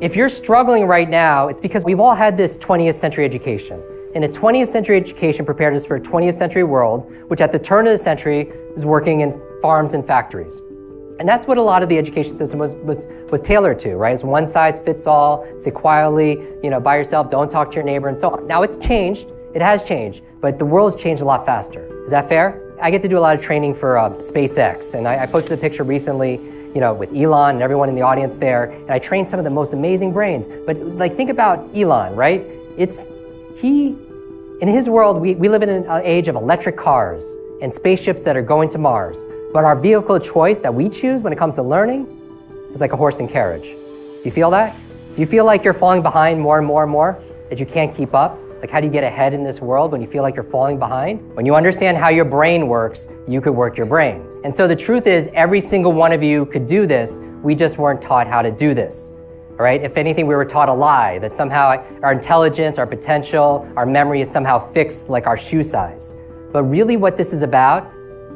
If you're struggling right now, it's because we've all had this 20th century education. And a 20th century education prepared us for a 20th century world, which at the turn of the century is working in farms and factories. And that's what a lot of the education system was, was, was tailored to, right? It's one size fits all, sit quietly, you know, by yourself, don't talk to your neighbor, and so on. Now it's changed, it has changed, but the world's changed a lot faster. Is that fair? I get to do a lot of training for uh, SpaceX, and I, I posted a picture recently you know, with Elon and everyone in the audience there, and I trained some of the most amazing brains. But like, think about Elon, right? It's he, in his world, we, we live in an uh, age of electric cars and spaceships that are going to Mars. But our vehicle of choice that we choose when it comes to learning is like a horse and carriage. Do you feel that? Do you feel like you're falling behind more and more and more? That you can't keep up? Like, how do you get ahead in this world when you feel like you're falling behind? When you understand how your brain works, you could work your brain. And so the truth is, every single one of you could do this. We just weren't taught how to do this. All right? If anything, we were taught a lie that somehow our intelligence, our potential, our memory is somehow fixed like our shoe size. But really, what this is about,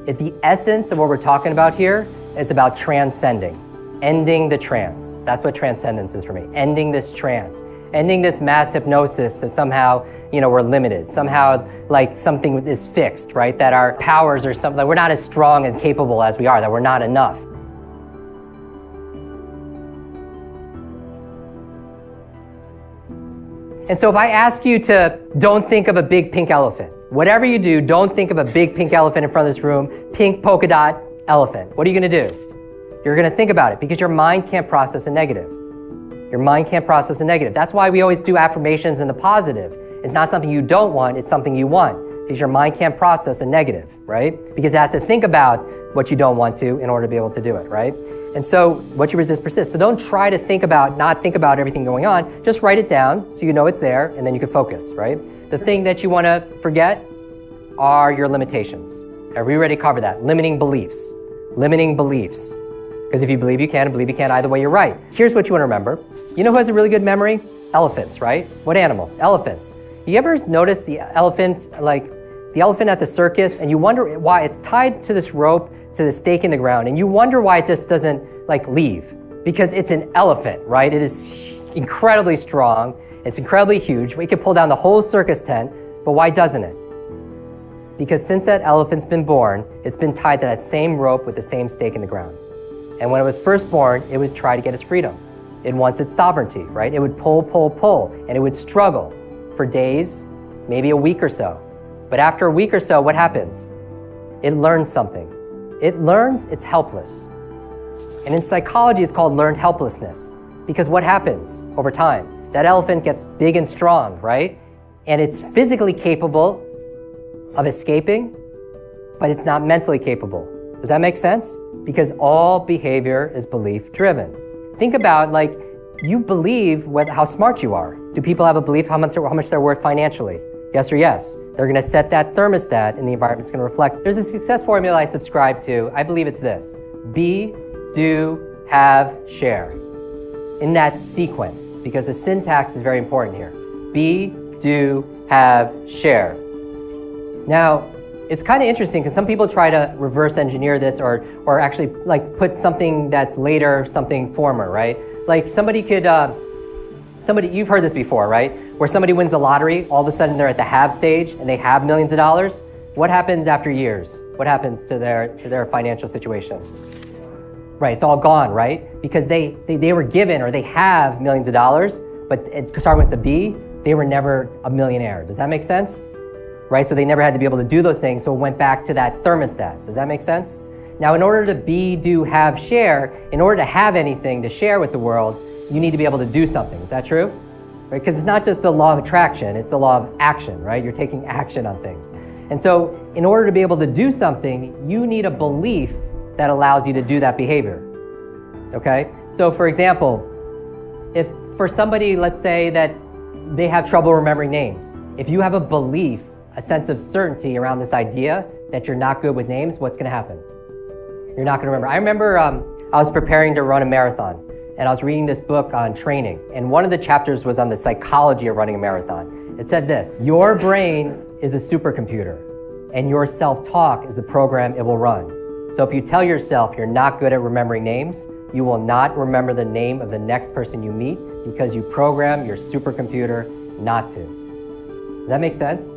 at the essence of what we're talking about here, is about transcending, ending the trance. That's what transcendence is for me, ending this trance ending this mass hypnosis that somehow, you know, we're limited. Somehow, like something is fixed, right? That our powers are something, we're not as strong and capable as we are, that we're not enough. And so if I ask you to don't think of a big pink elephant, whatever you do, don't think of a big pink elephant in front of this room, pink polka dot elephant. What are you going to do? You're going to think about it because your mind can't process a negative. Your mind can't process a negative. That's why we always do affirmations in the positive. It's not something you don't want, it's something you want. Because your mind can't process a negative, right? Because it has to think about what you don't want to in order to be able to do it, right? And so what you resist persists. So don't try to think about, not think about everything going on. Just write it down so you know it's there and then you can focus, right? The thing that you want to forget are your limitations. Are we ready to cover that? Limiting beliefs. Limiting beliefs. Because if you believe you can and believe you can't, either way, you're right. Here's what you want to remember. You know who has a really good memory? Elephants, right? What animal? Elephants. You ever notice the elephant, like the elephant at the circus, and you wonder why it's tied to this rope to the stake in the ground, and you wonder why it just doesn't like leave? Because it's an elephant, right? It is incredibly strong. It's incredibly huge. We could pull down the whole circus tent, but why doesn't it? Because since that elephant's been born, it's been tied to that same rope with the same stake in the ground. And when it was first born, it would try to get its freedom. It wants its sovereignty, right? It would pull, pull, pull, and it would struggle for days, maybe a week or so. But after a week or so, what happens? It learns something. It learns it's helpless. And in psychology, it's called learned helplessness. Because what happens over time? That elephant gets big and strong, right? And it's physically capable of escaping, but it's not mentally capable. Does that make sense? because all behavior is belief driven. Think about like you believe what, how smart you are. Do people have a belief how much, how much they're worth financially? Yes or yes? They're going to set that thermostat and the environment's going to reflect. There's a success formula I subscribe to. I believe it's this be, do, have, share. In that sequence, because the syntax is very important here. Be, do, have, share. Now, it's kind of interesting because some people try to reverse engineer this or, or actually like put something that's later, something former, right? Like somebody could, uh, somebody, you've heard this before, right? Where somebody wins the lottery, all of a sudden they're at the have stage and they have millions of dollars. What happens after years? What happens to their, to their financial situation? Right, it's all gone, right? Because they, they, they were given or they have millions of dollars, but starting with the B, they were never a millionaire. Does that make sense? Right? So they never had to be able to do those things. So it went back to that thermostat. Does that make sense? Now, in order to be, do, have, share, in order to have anything to share with the world, you need to be able to do something. Is that true? Right? Because it's not just the law of attraction, it's the law of action, right? You're taking action on things. And so, in order to be able to do something, you need a belief that allows you to do that behavior. Okay? So, for example, if for somebody, let's say that they have trouble remembering names, if you have a belief a sense of certainty around this idea that you're not good with names, what's going to happen? You're not going to remember. I remember um, I was preparing to run a marathon and I was reading this book on training. And one of the chapters was on the psychology of running a marathon. It said this Your brain is a supercomputer, and your self talk is the program it will run. So if you tell yourself you're not good at remembering names, you will not remember the name of the next person you meet because you program your supercomputer not to. Does that make sense?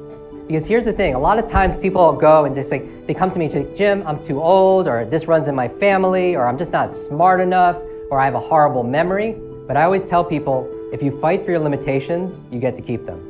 Because here's the thing a lot of times people go and just like, they come to me and say, Jim, I'm too old, or this runs in my family, or I'm just not smart enough, or I have a horrible memory. But I always tell people if you fight for your limitations, you get to keep them.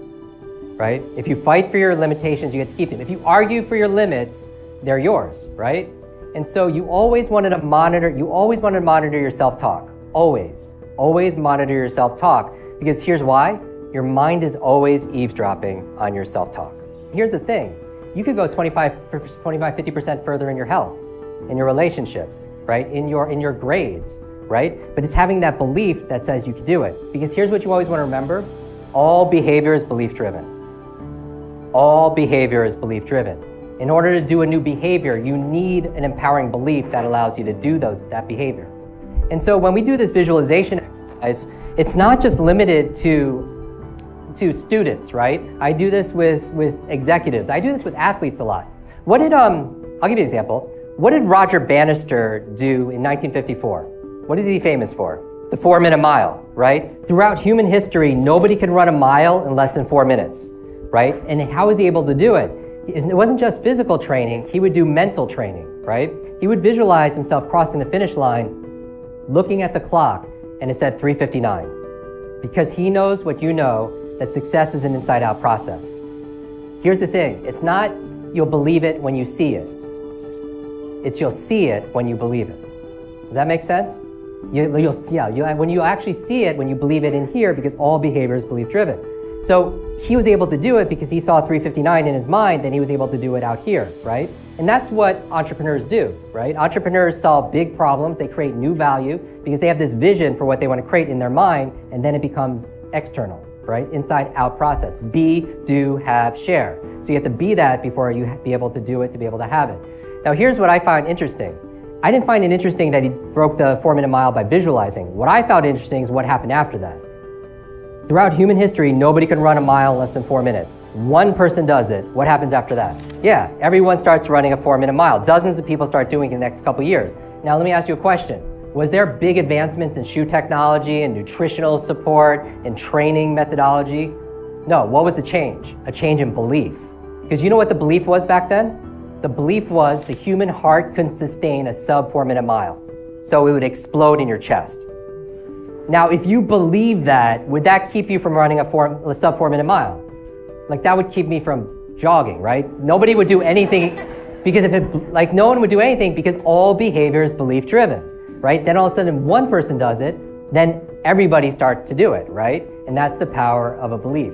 Right? If you fight for your limitations, you get to keep them. If you argue for your limits, they're yours, right? And so you always wanted to monitor, you always wanted to monitor your self-talk. Always. Always monitor your self-talk. Because here's why. Your mind is always eavesdropping on your self-talk. Here's the thing. You could go 25, 25, 50% further in your health, in your relationships, right? In your in your grades, right? But it's having that belief that says you can do it. Because here's what you always want to remember. All behavior is belief driven. All behavior is belief driven. In order to do a new behavior, you need an empowering belief that allows you to do those, that behavior. And so when we do this visualization exercise, it's not just limited to to students, right? I do this with with executives. I do this with athletes a lot. What did um I'll give you an example. What did Roger Bannister do in 1954? What is he famous for? The 4-minute mile, right? Throughout human history, nobody can run a mile in less than 4 minutes, right? And how was he able to do it? It wasn't just physical training, he would do mental training, right? He would visualize himself crossing the finish line, looking at the clock, and it said 359. Because he knows what you know that success is an inside out process. Here's the thing it's not you'll believe it when you see it, it's you'll see it when you believe it. Does that make sense? You, will yeah, you, when you actually see it, when you believe it in here, because all behavior is belief driven. So he was able to do it because he saw 359 in his mind, then he was able to do it out here, right? And that's what entrepreneurs do, right? Entrepreneurs solve big problems, they create new value because they have this vision for what they want to create in their mind, and then it becomes external, right? Inside out process. Be, do, have, share. So you have to be that before you be able to do it to be able to have it. Now, here's what I find interesting. I didn't find it interesting that he broke the four minute mile by visualizing. What I found interesting is what happened after that. Throughout human history, nobody can run a mile in less than four minutes. One person does it. What happens after that? Yeah, everyone starts running a four minute mile. Dozens of people start doing it in the next couple years. Now, let me ask you a question. Was there big advancements in shoe technology and nutritional support and training methodology? No. What was the change? A change in belief. Because you know what the belief was back then? The belief was the human heart couldn't sustain a sub four minute mile. So it would explode in your chest. Now, if you believe that, would that keep you from running a, four, a sub four minute mile? Like that would keep me from jogging, right? Nobody would do anything because if it, like no one would do anything because all behavior is belief driven, right? Then all of a sudden one person does it, then everybody starts to do it, right? And that's the power of a belief.